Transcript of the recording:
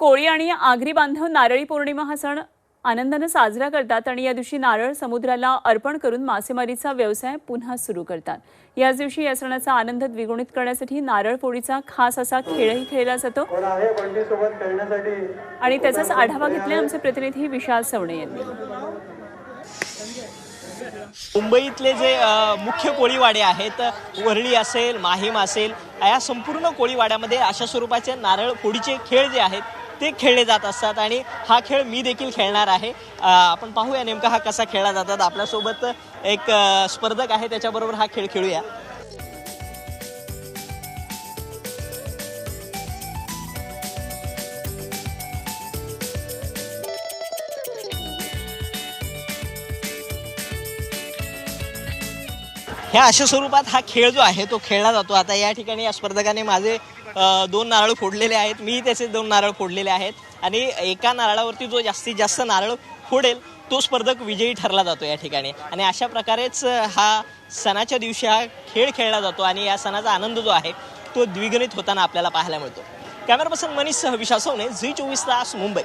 कोळी आणि आगरी बांधव नारळी पौर्णिमा हा सण आनंदानं साजरा करतात आणि या दिवशी नारळ समुद्राला अर्पण करून मासेमारीचा व्यवसाय पुन्हा सुरू करतात. याच दिवशी या सणाचा आनंद द्विगुणित करण्यासाठी नारळ फोडीचा खास असा खेळही खेळला जातो. आणि त्याचाच आढावा घेतला आमचे प्रतिनिधी विशाल सवणे यांनी. मुंबईतले जे मुख्य कोळीवाडे आहेत वरळी असेल माहीम असेल या संपूर्ण कोळीवाड्यामध्ये अशा स्वरूपाचे नारळ फोडीचे खेळ जे आहेत ते खेळले जात असतात आणि हा खेळ मी देखील खेळणार आहे. आपण पाहूया नेमका हा कसा खेळला जातात. आपल्यासोबत एक स्पर्धक आहे त्याच्याबरोबर हा खेळ खेळूया. ह्या अशा स्वरूपात हा खेळ जो आहे तो खेळला जातो. आता या ठिकाणी या स्पर्धकाने माझे दोन नारळ फोडलेले आहेत. मी त्याचे दोन नारळ फोडलेले आहेत. आणि एका नारळावरती जो जास्तीत जास्त नारळ फोडेल तो स्पर्धक विजयी ठरला जातो या ठिकाणी. आणि अशा प्रकारेच हा सणाच्या दिवशी हा खेळ खेळला जातो आणि या सणाचा आनंद जो आहे तो द्विगुणित होताना आपल्याला पाहायला मिळतो. कॅमेरा पर्सन मनीष सह विशाल झी चोवीस तास मुंबई.